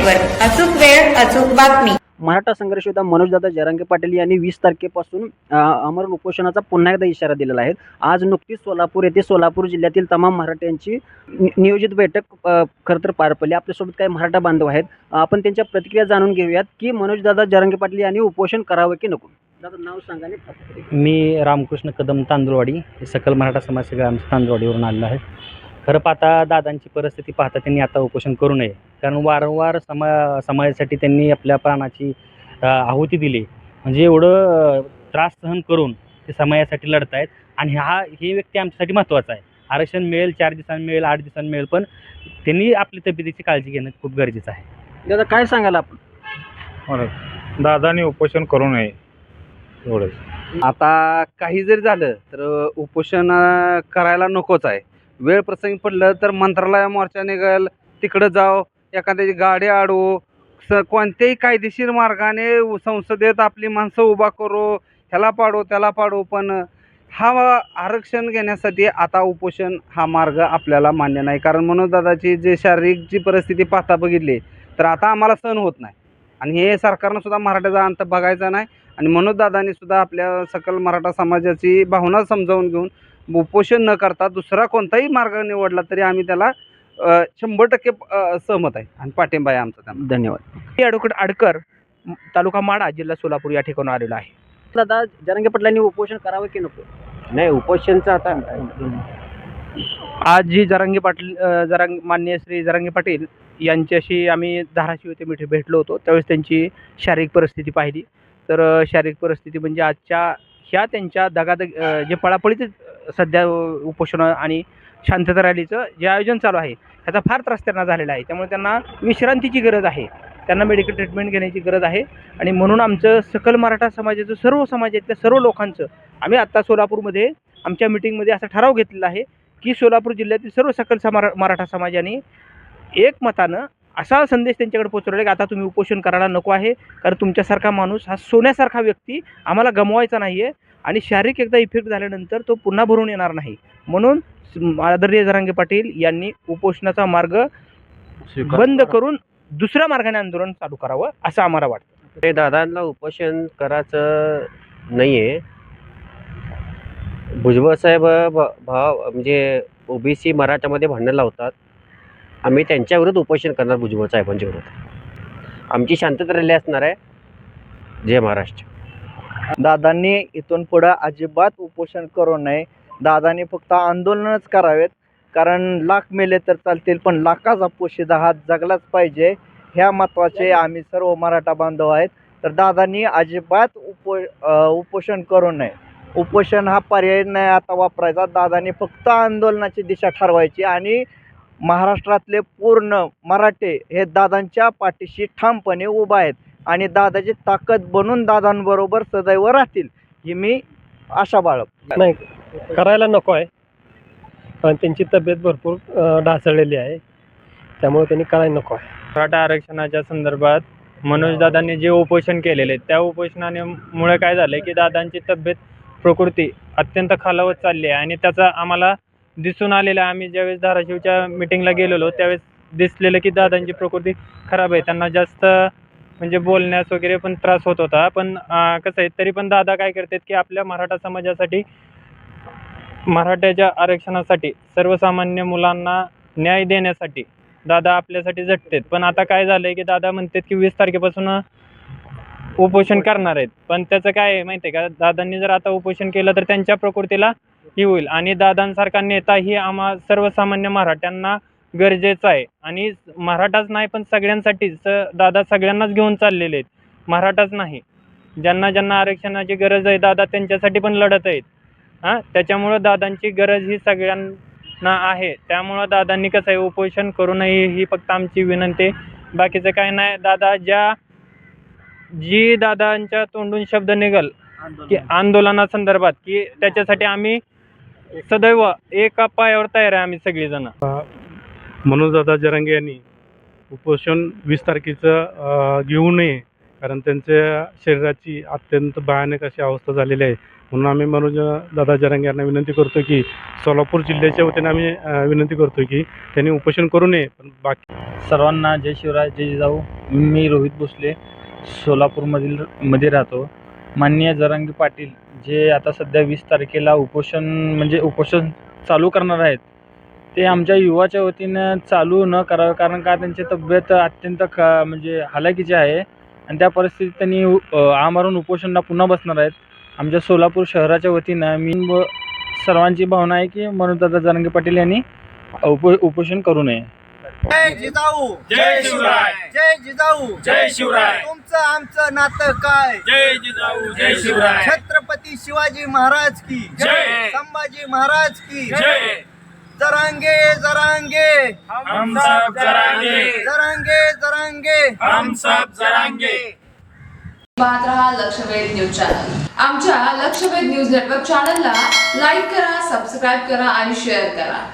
Network अचूक वेळ अचूक बातमी. मराठा संघर्ष योद्धा मनोजदादा जरांगे पाटील यांनी वीस तारखेपासून अ, आमरण उपोषणाचा पुन्हा एकदा इशारा दिलेला आहे. आज नुकतीच सोलापूर येथे सोलापूर जिल्ह्यातील तमाम मराठ्यांची नियोजित बैठक खरं तर पार पडली. आपल्यासोबत काही मराठा बांधव आहेत. आपण त्यांच्या प्रतिक्रिया जाणून घेऊयात की मनोजदादा जरांगे पाटील यांनी उपोषण करावं की नको? दादा नाव सांगा. मी रामकृष्ण कदम तांदूळवाडी हे सकल मराठा समाज तांदूळवाडीवरून आलेलं आहे. खरं पाहता दादांची परिस्थिती पाहता त्यांनी आता उपोषण करू नये. कारण वारंवार समा समाजासाठी त्यांनी आपल्या प्राणाची आहुती दिली. म्हणजे एवढं त्रास सहन करून ते समाजासाठी लढत आहेत आणि हा ही व्यक्ती आमच्यासाठी महत्त्वाचा आहे. आरक्षण मिळेल चार दिवसांनी मिळेल आठ दिवसांनी मिळेल पण त्यांनी आपली तब्येतीची काळजी घेणं खूप गरजेचं आहे. दादा काय सांगाल आपण? दादानी उपोषण करू नये. एवढंच. आता काही जरी झालं तर उपोषण करायला नकोच आहे. वेळ प्रसंगी पडलं तर मंत्रालय मोर्चा निघाल तिकडं जाव एखाद्याची गाडी अडवू स कोणत्याही कायदेशीर मार्गाने संसदेत आपली माणसं उभा करू ह्याला पाडू त्याला पाडू पण हा आरक्षण घेण्यासाठी आता उपोषण हा मार्ग आपल्याला मान्य नाही. कारण मनोजदादाची जे शारीरिक जी परिस्थिती पाहता बघितली तर आता आम्हाला सहन होत नाही. आणि हे सरकारनं सुद्धा मराठ्याचा अंत बघायचा नाही. आणि मनोजदादांनी सुद्धा आपल्या सकल मराठा समाजाची भावना समजावून घेऊन उपोषण न करता दुसरा कोणताही मार्ग निवडला तरी आम्ही त्याला शंभर टक्के सहमत आहे. आणि पाठिंबा आहे आमचा त्यांना. धन्यवाद. मी ॲडव्होकेट आडकर तालुका माडा जिल्हा सोलापूर या ठिकाणी आलेलो आहे. दादा जरांगे पाटलांनी उपोषण करावं की नको? नाही उपोषणचं आता आज जी जरांगी पाटील जरांग मान्य श्री जरांगी पाटील यांच्याशी आम्ही धाराशिव येथे मिठ भेटलो होतो. त्यावेळेस त्यांची शारीरिक परिस्थिती पाहिली. तर शारीरिक परिस्थिती म्हणजे आजच्या ह्या त्यांच्या दगादग जे पळापळीचे सध्या उपोषण आणि शांतता रॅलीचं जे आयोजन चालू आहे ह्याचा फार त्रास त्यांना झालेला आहे. त्यामुळे त्यांना विश्रांतीची गरज आहे. त्यांना मेडिकल ट्रीटमेंट घेण्याची गरज आहे. आणि म्हणून आमचं सकल मराठा समाजाचं सर्व समाजातल्या सर्व लोकांचं आम्ही आत्ता सोलापूरमध्ये आमच्या मिटिंगमध्ये असा ठराव घेतलेला आहे की सोलापूर जिल्ह्यातील सर्व सकल समारा मराठा समाजाने एकमतानं असा संदेश त्यांच्याकडे पोचवलेला की आता तुम्ही उपोषण करायला नको आहे. कारण तुमच्यासारखा माणूस हा सोन्यासारखा व्यक्ती आम्हाला गमवायचा नाही आहे आणि शारीरिक एकदा इफेक्ट झाल्यानंतर तो पुन्हा भरून येणार नाही. म्हणून आदरणीय जरांगे पाटील यांनी उपोषणाचा मार्ग बंद करून दुसऱ्या मार्गाने आंदोलन चालू करावं असं आम्हाला वाटतं. ते दादांना उपोषण करायचं नाही आहे भुजबळसाहेब भ भाव म्हणजे ओबीसी मराठामध्ये भांडणं लावतात. आम्ही त्यांच्याविरोध उपोषण करणार भुजबळ साहेबांच्या विरुद्ध. आमची शांतता रॅली असणार आहे. जय महाराष्ट्र. दादांनी इथून पुढं अजिबात उपोषण करू नये. दादांनी फक्त आंदोलनच करावेत. कारण लाख मेले तर चालतील पण लाखाचा पोशिदा हा जगलाच पाहिजे. ह्या महत्त्वाचे आम्ही सर्व मराठा बांधव आहेत. तर दादांनी अजिबात उपो उपोषण करू नये. उपोषण हा पर्याय नाही आता वापरायचा. दादांनी फक्त आंदोलनाची दिशा ठरवायची आणि महाराष्ट्रातले पूर्ण मराठे हे दादांच्या पाठीशी ठामपणे उभा आहेत. आणि दादाची ताकद बनून दादांबरोबर सदैव राहतील ही मी आशा बाळग नाही करायला नको आहे. पण त्यांची तब्येत भरपूर ढासळलेली आहे. त्यामुळे त्यांनी करायला नको आहे. मराठा आरक्षणाच्या संदर्भात मनोजदादांनी जे उपोषण केलेले त्या उपोषणाने मुळे काय झालं की दादांची तब्येत प्रकृती अत्यंत खालावत चालली आहे. आणि त्याचा आम्हाला दिसून आलेलं आम्ही ज्यावेळेस धाराशिवच्या मिटिंगला गेलेलो त्यावेळेस दिसलेलं की दादांची प्रकृती खराब आहे. त्यांना जास्त म्हणजे बोलण्यास वगैरे पण त्रास होत होता. पण कसं आहे तरी पण दादा काय करतात की आपल्या मराठा समाजासाठी मराठ्याच्या आरक्षणासाठी सर्वसामान्य मुलांना न्याय देण्यासाठी दादा आपल्यासाठी झटतात. पण आता काय झालं आहे की दादा म्हणतात की वीस तारखेपासून उपोषण करणार आहेत. पण त्याचं काय आहे माहिती आहे का? दादांनी जर आता उपोषण केलं तर त्यांच्या प्रकृतीला ही होईल. आणि दादांसारखा नेता ही आम्हा सर्वसामान्य मराठ्यांना गरजेचा आहे. आणि मराठाच नाही पण सगळ्यांसाठीच. स- दादा सगळ्यांनाच घेऊन चाललेले आहेत. मराठाच नाही. ज्यांना ज्यांना आरक्षणाची गरज आहे दादा त्यांच्यासाठी पण लढत आहेत. हां? त्याच्यामुळं दादांची गरज ही सगळ्यांना आहे. त्यामुळं दादांनी कसं आहे उपोषण करू नये ही फक्त आमची विनंती. बाकीचं काय नाही. दादा ज्या जी दादांच्या तोंडून शब्द निघल की आंदोलनासंदर्भात की त्याच्यासाठी आम्ही सदैव एका पायावर तयार आहे आम्ही सगळीजण. मनोजदादा जरांगे यांनी उपोषण वीस तारखेचं घेऊ नये कारण त्यांच्या शरीराची अत्यंत भयानक अशी अवस्था झालेली आहे. म्हणून आम्ही मनोज दादा जरांगे यांना विनंती करतो की सोलापूर जिल्ह्याच्या वतीने आम्ही विनंती करतो की त्यांनी उपोषण करू नये पण बाकी सर्वांना जय शिवराय जय जिजाऊ. मी रोहित भोसले सोलापूरमधील मध्ये राहतो. माननीय जरांगी पाटील जे आता सध्या वीस तारखेला उपोषण म्हणजे उपोषण चालू करणार आहेत ते आमच्या युवाच्या वतीनं चालू न करावं कारण का त्यांची तब्येत अत्यंत ख म्हणजे हालाकीची आहे आणि त्या परिस्थितीत त्यांनी अ, आमरण उपोषणला पुन्हा बसणार आहेत. आमच्या सोलापूर शहराच्या वतीनं मी व सर्वांची भावना आहे की मनोजदादा जरांगी पाटील यांनी उप उपोषण करू नये. जय जिजाऊ. जय शिवराय. जय जिजाऊ. जय शिवराय. तुमचं आमचं नातं काय? जय जिजाऊ जय शिवराय. छत्रपती शिवाजी महाराज की. जय. संभाजी महाराज की. जय. जरांगे जरांगे. हम सब जरांगे. जरांगे जरांगे. हम सब जरांगे. पाहत रहा लक्षवेध न्यूज चॅनल. आमच्या लक्षवेध न्यूज नेटवर्क चॅनलला लाईक करा सबस्क्राईब करा आणि शेअर करा.